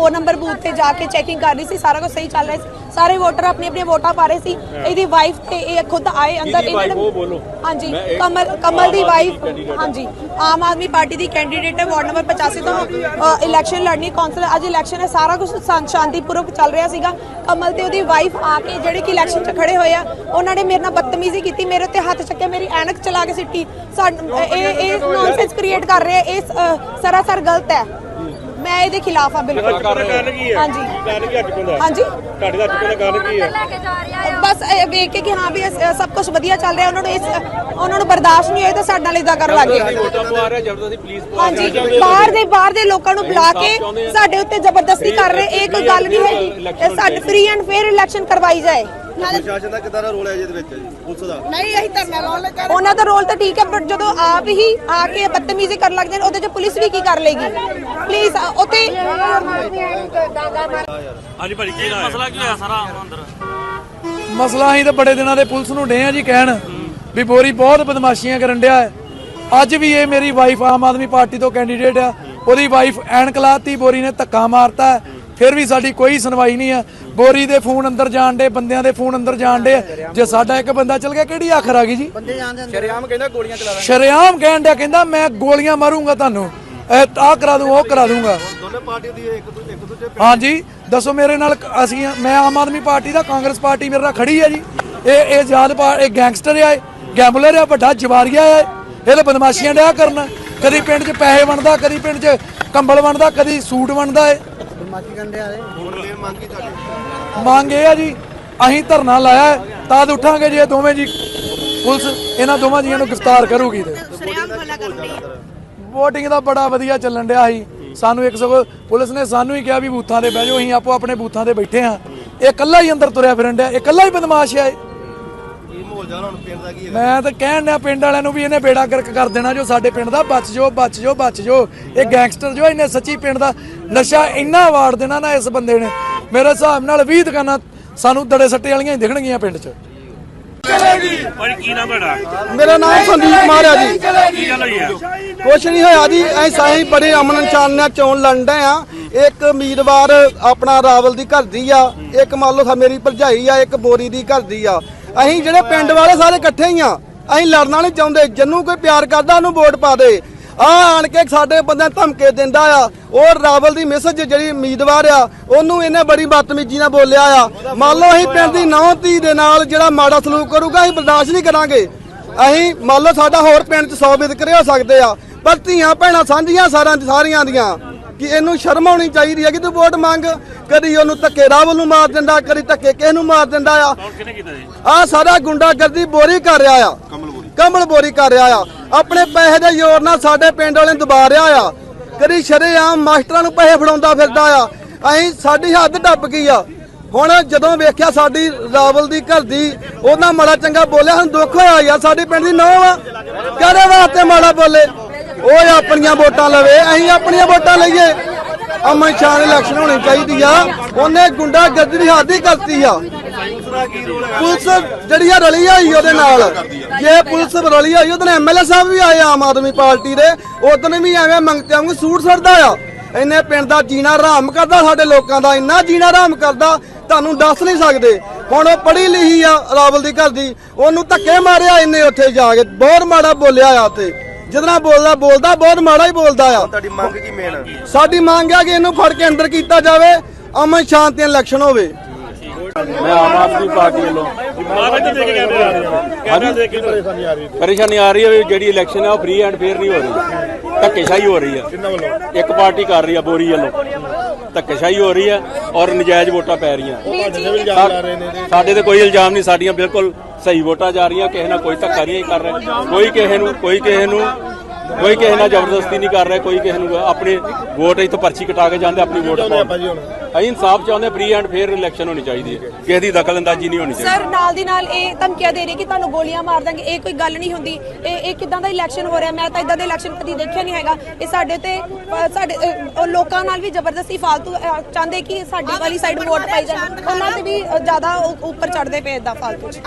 4 number booth ਤੇ ਜਾ ਕੇ checking ਕਰ ਰਹੀ ਸੀ ਸਾਰਾ ਕੁਝ ਸਹੀ ਚੱਲ ਰਿਹਾ ਸੀ। ਸਾਰੇ ਵੋਟਰ ਆਪਣੀ ਆਪਣੀ ਵੋਟਾਂ ਪਾ ਰਹੇ ਸੀ। ਇਹਦੀ ਵਾਈਫ ਤੇ ਇਹ ਖੁਦ ਆਏ ਅੰਦਰ ਬੋਲੋ। ਹਾਂਜੀ ਕਮਲ ਕਮਲ ਦੀ ਵਾਈਫ। ਹਾਂਜੀ। ਆਮ ਆਦਮੀ ਪਾਰਟੀ ਦੀ ਕੈਂਡੀਡੇਟ ਹੈ ਵਾਰਡ ਨੰਬਰ 85 ਤੋਂ ਇਲੈਕਸ਼ਨ ਲੜਨੀ ਕੌਂਸਲ ਅੱਜ ਇਲੈਕਸ਼ਨ ਹੈ ਸਾਰਾ ਕੁਝ ਸ਼ਾਂਤੀਪੂਰਵਕ ਚੱਲ ਰਿਹਾ ਸੀਗਾ। ਕਮਲ ਤੇ ਉਹਦੀ ਵਾਈਫ ਆ ਕੇ ਜਿਹੜੇ ਕਿ ਇਲੈਕਸ਼ਨ 'ਚ ਖੜੇ ਹੋਏ ਆ ਉਹਨਾਂ ਨੇ ਮੇਰੇ ਨਾਲ ਬਦਤਮੀਜ਼ੀ ਕੀਤੀ ਮੇਰੇ ਉੱਤੇ ਹੱਥ ਚੱਕਿਆ ਮੇਰੀ ਐਨਕ ਚਲਾ ਕੇ ਸਿੱਟੀ। ਇਹ ਇਹ ਨੌਨਸੈਂਸ ਕ੍ਰੀਏਟ ਕਰ ਰਹੇ ਆ ਇਹ ਸਰਾਸਰ ਗਲਤ ਹੈ। ਮੈਂ ਇਹਦੇ ਖਿਲਾਫ ਆ ਬਿਲਕੁਲ। ਕਰ ਕਾਰਨ ਕੀ ਹੈ? ਹਾਂਜੀ। ਕਾਰਨ ਕੀ ਹਾਂਜੀ। ਤੁਹਾਡੇ ਦਾ ਅੱਜ ਕੋਲ ਕਾਰਨ ਕੀ ਹੈ? ਬਸ ਇਹ ਵੇਖ ਕੇ ਕਿ ਹਾਂ ਵੀ ਸਭ ਕੁਝ ਵਧੀਆ ਚੱਲ ਰਿਹਾ ਉਹਨਾਂ ਨੂੰ ਇਸ ਉਹਨਾਂ ਨੂੰ ਬਰਦਾਸ਼ਤ ਨਹੀਂ ਹੋਏ ਤਾਂ ਸਾਡੇ ਨਾਲ ਇਦਾਂ ਕਰਨ ਲੱਗ ਗਏ। ਵੋਟਾਂ ਪਵਾ ਰਿਹਾ ਜ਼ਬਰਦਸਤੀ ਪੁਲਿਸ ਪਵਾ ਹਾਂਜੀ ਬਾਹਰ ਦੇ ਬਾਹਰ ਦੇ ਲੋਕਾਂ ਨੂੰ ਬੁਲਾ ਕੇ ਸਾਡੇ ਉੱਤੇ ਜ਼ਬਰਦਸਤੀ ਕਰ ਰਹੇ ਇਹ ਕੋਈ ਗੱਲ ਨਹੀਂ ਹੈਗੀ। ਇਹ ਸਾਡੇ ਫ੍ਰੀ ਐਂਡ ਫੇਅਰ ਇਲੈਕਸ਼ਨ ਕਰਵਾਈ ਜਾਏ। ਪ੍ਰਸ਼ਾਸਨ ਦਾ ਕਿਦਾਂ ਦਾ ਰੋਲ ਹੈ ਜਿਹਦੇ ਵਿੱਚ ਜੀ? ਪੁਲਿਸ ਦਾ? ਨਹੀਂ ਅਸੀਂ ਧਰਨਾ ਲਾਉਣ ਲੱਗਾ ਉਹਨਾਂ ਦਾ ਰੋਲ ਤਾਂ ਠੀਕ ਹੈ ਪਰ ਜਦੋਂ ਆਪ ਹੀ ਆ ਕੇ ਬਦਤਮੀਜ਼ੀ ਕਰਨ ਲੱਗ ਜਾਣ ਉਹਦੇ 'ਚ ਪੁਲਿਸ ਵੀ ਕੀ ਕਰ ਲੇਗੀ? ਪਲੀਜ਼ ਉੱਥੇ ਹਾਂਜੀ ਭਾਜੀ ਕੀ ਮਸਲਾ ਕੀ ਹੋਇਆ ਸਾਰਾ ਅੰਦਰ? ਮਸਲਾ ਅਸੀਂ ਤਾਂ ਬੜੇ ਦਿਨਾਂ ਦੇ ਪੁਲਿਸ ਨੂੰ ਡੇ ਆ ਜੀ ਕਹਿਣ ਵੀ ਬੋਰੀ ਬਹੁਤ ਬਦਮਾਸ਼ੀਆਂ ਕਰਨ ਡਿਆ ਹੈ। ਅੱਜ ਵੀ ਇਹ ਮੇਰੀ ਵਾਈਫ ਆਮ ਆਦਮੀ ਪਾਰਟੀ ਤੋਂ ਕੈਂਡੀਡੇਟ ਆ। ਉਹਦੀ ਵਾਈਫ ਐਨਕ ਲਾਤੀ ਬੋਰੀ ਨੇ ਧੱਕਾ ਮਾਰਤਾ। ਫਿਰ ਵੀ ਸਾਡੀ ਕੋਈ ਸੁਣਵਾਈ ਨਹੀਂ ਆ। ਬੋਰੀ ਦੇ ਫੋਨ ਅੰਦਰ ਜਾਣ ਦੇ ਬੰਦਿਆਂ ਦੇ ਫੋਨ ਅੰਦਰ ਜਾਣ ਦੇ ਜੇ ਸਾਡਾ ਇੱਕ ਬੰਦਾ ਚਲ ਗਿਆ ਕਿਹੜੀ ਆਖਰ ਆ ਗਈ ਜੀ? ਸ਼ਰਿਆਮ ਕਹਿੰਦਾ ਗੋਲੀਆਂ ਚਲਾ ਸ਼ਰੇਆਮ ਕਹਿਣ ਡਿਆ ਕਹਿੰਦਾ ਮੈਂ ਗੋਲੀਆਂ ਮਾਰੂੰਗਾ ਤੁਹਾਨੂੰ। ਇਹ ਆਹ ਕਰਾ ਦੂੰ ਉਹ ਕਰਾ ਦੂੰਗਾ। ਦੋਨੇ ਪਾਰਟੀਆਂ ਦੀ ਇੱਕ ਦੂਜੇ ਇੱਕ ਦੂਜੇ ਹਾਂਜੀ ਦੱਸੋ ਮੇਰੇ ਨਾਲ ਅਸੀਂ ਮੈਂ ਆਮ ਆਦਮੀ ਪਾਰਟੀ ਦਾ ਕਾਂਗਰਸ ਪਾਰਟੀ ਮੇਰੇ ਨਾਲ ਖੜੀ ਹੈ ਜੀ। ਇਹ ਇਹ ਆਜ਼ਾਦ ਪਾ ਇਹ ਗੈਂਗਸਟਰ ਆ ਗੈਂਬਲਰ ਆ ਵੱਡਾ ਜਵਾਰੀਆ ਆ ਤਾਂ ਬਦਮਾਸ਼ੀਆਂ ਡਿਆ ਕਰਨ। ਕਦੀ ਪਿੰਡ 'ਚ ਪੈਸੇ ਵੰਡਦਾ ਕਦੀ ਪਿੰਡ 'ਚ ਕੰਬਲ ਵੰਡਦਾ ਕਦੀ ਸੂਟ ਵੰਡਦਾ ਏ ਹੁਣ ਮੇਨ ਮੰਗ ਕੀ ਤੁਹਾਡੀ? ਮੰਗ ਇਹ ਆ ਜੀ ਅਸੀਂ ਧਰਨਾ ਲਾਇਆ ਤਦ ਉੱਠਾਂਗੇ ਜੇ ਇਹ ਦੋਵੇਂ ਜੀ। ਪੁਲਿਸ ਇਹਨਾਂ ਦੋਵਾਂ ਜੀਆਂ ਨੂੰ ਗ੍ਰਿਫਤਾਰ ਕਰੂਗੀ ਤੇ। VOTING ਦਾ ਬੜਾ ਵਧੀਆ ਚੱਲਣ ਡਿਆ ਸੀ। ਸਾਨੂੰ ਇੱਕ ਸਗੋਂ ਪੁਲਿਸ ਨੇ ਸਾਨੂੰ ਹੀ ਕਿਹਾ ਵੀ ਬੂਥਾਂ ਤੇ ਬਹਿ ਜਾਓ ਅਸੀਂ ਆਪੋ ਆਪਣੇ ਬੂਥਾਂ ਤੇ ਬੈਠੇ ਹਾਂ। ਇਹ ਇਕੱਲਾ ਹੀ ਅੰਦਰ ਤੁਰਿਆ ਫਿਰਨ ਡਿਆ ਇਹ ਇਕੱਲਾ ਹੀ ਬਦਮਾਸ਼ ਆ ਇਹ ਕੀ ਮਾਹੌਲ ਜਾਣਾ ਹੁਣ ਪਿੰਡ ਦਾ ਕੀ ਹੈ ਮੈਂ ਤਾਂ ਕਹਿਣ ਡਿਆ ਪਿੰਡ ਵਾਲਿਆਂ ਨੂੰ ਵੀ ਇਹਨੇ ਬੇੜਾ ਗਰਕ ਕਰ ਦੇਣਾ ਜੋ ਸਾਡੇ ਪਿੰਡ ਦਾ। ਬਚ ਜੋ ਬਚ ਜੋ ਬਚ ਜੋ ਇਹ ਗੈਂਗਸਟਰ ਜੋ ਇਹਨੇ ਸੱਚੀ ਪਿੰਡ ਦਾ ਨਸ਼ਾ ਇੰਨਾ ਵਾੜ ਦੇਣਾ ਨਾ ਇਸ ਬੰਦੇ ਨੇ। ਮੇਰੇ ਹਿਸਾਬ ਨਾਲ 20 ਦੁਕਾਨਾਂ ਸਾਨੂੰ ਦੜੇ ਸੱਟੇ ਵਾਲੀਆਂ ਹੀ ਦਿਖਣਗੀਆਂ ਪਿੰਡ 'ਚ। ਭਾਜੀ ਕੀ ਨਾਮ ਤੁਹਾਡਾ? ਮੇਰਾ ਨਾਮ ਸੰਦੀਪ ਕੁਮਾਰ ਹੈ ਜੀ। ਕੀ ਗੱਲ ਹੋਈ ਹੈ ਕੁਛ ਨਹੀਂ ਹੋਇਆ ਜੀ। ਐ ਸਾਹੀਂ ਬੜੇ ਅਮਨ ਸ਼ਾਨ ਨਾਲ ਚੋਣ ਲੜਦੇ ਆ। ਇੱਕ ਉਮੀਦਵਾਰ ਆਪਣਾ ਰਾਵਲ ਦੀ ਘਰ ਦੀ ਆ। ਇੱਕ ਮੰਨ ਲਓ ਸਾ ਮੇਰੀ ਭਰਜਾਈ ਆ ਇੱਕ ਬੋਰੀ ਦੀ ਘਰ ਦੀ ਆ। ਅਸੀਂ ਜਿਹੜੇ ਪਿੰਡ ਵਾਲੇ ਸਾਰੇ ਇਕੱਠੇ ਹੀ ਆ, ਅਸੀਂ ਲੜਨਾ ਨਹੀਂ ਚਾਹੁੰਦੇ। ਜੰਨੂ ਕੋਈ ਪਿਆਰ ਕਰਦਾ, ਉਹਨੂੰ ਵੋਟ ਪਾ ਦੇ। ਆ ਆਣ ਕੇ ਸਾਡੇ ਬੰਦੇ ਧਮਕੇ ਦਿੰਦਾ ਆ। ਉਹ ਰਾਵਲ ਦੀ ਮੈਸੇਜ ਜਿਹੜੀ ਉਮੀਦਵਾਰ ਆ, ਉਹਨੂੰ ਇਹਨੇ ਬੜੀ ਬਦਤਮੀਜ਼ੀ ਨਾਲ ਬੋਲਿਆ ਆ। ਮੰਨ ਲਓ ਅਸੀਂ ਪਿੰਡ ਦੀ ਨੌ ਧੀ ਦੇ ਨਾਲ ਜਿਹੜਾ ਮਾੜਾ ਸਲੂਕ ਕਰੂਗਾ, ਅਸੀਂ ਬਰਦਾਸ਼ਤ ਨਹੀਂ ਕਰਾਂਗੇ। ਅਸੀਂ ਮੰਨ ਲਓ ਸਾਡਾ ਹੋਰ ਪਿੰਡ 'ਚ 100 ਵਿਤਕਰੇ ਹੋ ਸਕਦੇ ਆ, ਪਰ ਧੀਆਂ ਭੈਣਾਂ ਸਾਂਝੀਆਂ ਸਾਰਿਆਂ ਸਾਰੀਆਂ ਦੀਆਂ। ਕਿ ਇਹਨੂੰ ਸ਼ਰਮ ਆਉਣੀ ਚਾਹੀਦੀ ਹੈ ਕਿ ਤੂੰ ਵੋਟ ਮੰਗ ਕਦੀ ਉਹਨੂੰ ਧੱਕੇ ਰਾਵਲ ਨੂੰ ਮਾਰ ਦਿੰਦਾ ਕਦੀ ਧੱਕੇ ਕਿਸ ਨੂੰ ਮਾਰ ਦਿੰਦਾ ਆ। ਆ ਸਾਰਾ ਗੁੰਡਾਗਰਦੀ ਬੋਰੀ ਕਰ ਰਿਹਾ ਆ। ਕਮਲ ਬੋਰੀ। ਕਰ ਰਿਹਾ ਆ। ਆਪਣੇ ਪੈਸੇ ਦੇ ਜ਼ੋਰ ਨਾਲ ਸਾਡੇ ਪਿੰਡ ਵਾਲਿਆਂ ਨੂੰ ਦਬਾ ਰਿਹਾ ਆ। ਕਦੀ ਸ਼ਰੇਆਮ ਮਾਸਟਰਾਂ ਨੂੰ ਪੈਸੇ ਫੜਾਉਂਦਾ ਫਿਰਦਾ ਆ। ਅਸੀਂ ਸਾਡੀ ਹੱਦ ਟੱਪ ਗਈ ਆ। ਹੁਣ ਜਦੋਂ ਵੇਖਿਆ ਸਾਡੀ ਰਾਵਲ ਦੀ ਘਰ ਦੀ ਉਹਨਾਂ ਮਾੜਾ ਚੰਗਾ ਬੋਲਿਆ ਸਾਨੂੰ ਦੁੱਖ ਹੋਇਆ ਯਾਰ ਸਾਡੇ ਪਿੰਡ ਦੀ ਨੌਂ ਆ। ਕਹਦੇ ਵਾਸਤੇ ਮਾੜਾ ਬੋਲੇ? ਉਹ ਆਪਣੀਆਂ ਵੋਟਾਂ ਲਵੇ, ਅਸੀਂ ਆਪਣੀਆਂ ਵੋਟਾਂ ਲਈਏ। ਅਮਨ ਸ਼ਾਨ ਇਲੈਕਸ਼ਨ ਹੋਣੀ ਚਾਹੀਦੀ ਆ। ਉਹਨੇ ਗੁੰਡਾ ਗਰਦੀ ਦੀ ਕਰਤੀ ਆ। ਪੁਲਿਸ ਜਿਹੜੀ ਆ ਰਲੀ ਆਈ ਉਹਦੇ ਨਾਲ, ਜੇ ਪੁਲਿਸ ਰਲੀ ਹੋਈ, ਉਹਦੇ ਐਮਐਲਏ ਸਾਹਿਬ ਵੀ ਆਏ ਆਮ ਆਦਮੀ ਪਾਰਟੀ ਦੇ। ਉਦੋਂ ਵੀ ਐਵੇਂ ਮੰਗਤੇ ਵਾਂਗੂ ਸੂਟ ਸੜਦਾ ਆ। ਇਹਨੇ ਪਿੰਡ ਦਾ ਜੀਣਾ ਹਰਾਮ ਕਰਦਾ, ਸਾਡੇ ਲੋਕਾਂ ਦਾ ਇੰਨਾ ਜੀਣਾ ਹਰਾਮ ਕਰਦਾ, ਤੁਹਾਨੂੰ ਦੱਸ ਨਹੀਂ ਸਕਦੇ। ਹੁਣ ਉਹ ਪੜ੍ਹੀ ਲਿਖੀ ਆ ਰਾਵਲ ਦੀ ਘਰ ਦੀ ਉਹਨੂੰ ਧੱਕੇ ਮਾਰਿਆ ਇਹਨੇ ਉੱਥੇ ਜਾ ਕੇ, ਬਹੁਤ ਮਾੜਾ ਬੋਲਿਆ ਆ ਉੱਥੇ। ਜਿਹਦੇ ਨਾਲ ਬੋਲਦਾ ਬੋਲਦਾ ਬਹੁਤ ਮਾੜਾ ਹੀ ਬੋਲਦਾ ਆ। ਤੁਹਾਡੀ ਮੰਗ ਕੀ ਮੇਨ ਸਾਡੀ ਮੰਗ ਹੈ ਕਿ ਇਹਨੂੰ ਫੜ ਕੇ ਅੰਦਰ ਕੀਤਾ ਜਾਵੇ ਅਮਨ ਸ਼ਾਂਤੀ ਇਲੈਕਸ਼ਨ ਹੋਵੇ। ਮੈਂ ਆਮ ਆਦਮੀ ਪਾਰਟੀ ਵੱਲੋਂ ਆ। ਪਰੇਸ਼ਾਨੀ ਆ ਰਹੀ ਪਰੇਸ਼ਾਨੀ ਆ ਰਹੀ ਹੈ ਵੀ ਜਿਹੜੀ ਇਲੈਕਸ਼ਨ ਹੈ ਉਹ ਫ੍ਰੀ ਐਂਡ ਫੇਅਰ ਨਹੀਂ ਹੋ ਰਹੀ। ਧੱਕੇਸ਼ਾਹੀ ਹੋ ਰਹੀ ਹੈ। ਇੱਕ ਪਾਰਟੀ ਕਰ ਰਹੀ ਹੈ ਬੋਰੀ ਵੱਲੋਂ। ਧੱਕੇਸ਼ਾਹੀ ਹੋ ਰਹੀ ਹੈ ਔਰ ਨਜਾਇਜ਼ ਵੋਟਾਂ ਪੈ ਰਹੀਆਂ। ਸਾਡੇ ਤੇ ਕੋਈ ਇਲਜ਼ਾਮ ਨਹੀਂ ਸਾਡੀਆਂ ਬਿਲਕੁਲ ਸਹੀ ਵੋਟਾਂ ਜਾ ਰਹੀਆਂ ਕਿਸੇ ਨਾਲ ਕੋਈ ਧੱਕਾ ਨਹੀਂ ਕਰ ਰਿਹਾ। ਕੋਈ ਕਿਸੇ ਨੂੰ ਕੋਈ ਕਿਸੇ ਨੂੰ ਕੋਈ ਕਿਸੇ ਨਾਲ ਜ਼ਬਰਦਸਤੀ ਨਹੀਂ ਕਰ ਰਿਹਾ ਕੋਈ ਕਿਸੇ ਨੂੰ ਆਪਣੀ ਵੋਟ ਇੱਥੋਂ ਪਰਚੀ ਕਟਾ ਕੇ ਜਾਂਦੇ ਆਪਣੀ ਵੋਟ ਪਾਉਣ। ਅਸੀਂ ਇਨਸਾਫ ਚਾਹੁੰਦੇ ਫ੍ਰੀ ਐਂਡ ਫੇਅਰ ਇਲੈਕਸ਼ਨ ਹੋਣੀ ਚਾਹੀਦੀ ਹੈ। ਕਿਸੇ ਦੀ ਦਖਲਅੰਦਾਜ਼ੀ ਨਹੀਂ ਹੋਣੀ ਚਾਹੀਦੀ। ਸਰ ਨਾਲ ਦੀ ਨਾਲ ਇਹ ਧਮਕੀਆਂ ਦੇ ਰਹੀ ਕਿ ਤੁਹਾਨੂੰ ਗੋਲੀਆਂ ਮਾਰ ਦਾਂਗੇ ਇਹ ਕੋਈ ਗੱਲ ਨਹੀਂ ਹੁੰਦੀ। ਇਹ ਇਹ ਕਿਦਾਂ ਦਾ ਇਲੈਕਸ਼ਨ ਹੋ ਰਿਹਾ? ਮੈਂ ਤਾਂ ਇਦਾਂ ਦਾ ਇਲੈਕਸ਼ਨ ਕਦੀ ਦੇਖਿਆ ਨਹੀਂ ਹੈਗਾ। ਇਹ ਸਾਡੇ ਤੇ ਸਾਡੇ ਲੋਕਾਂ ਨਾਲ ਵੀ ਜ਼ਬਰਦਸਤੀ ਫਾਲਤੂ ਚਾਹੁੰਦੇ ਕਿ ਸਾਡੀ ਵਾਲੀ ਸਾਈਡ ਵੋਟ ਪਾਈ ਜਾਣ ਉਹਨਾਂ ਤੇ ਵੀ ਜ਼ਿਆਦਾ ਉੱਪਰ ਚੜਦੇ ਪਏ ਇਦਾਂ ਫਾਲਤੂ 'ਚ।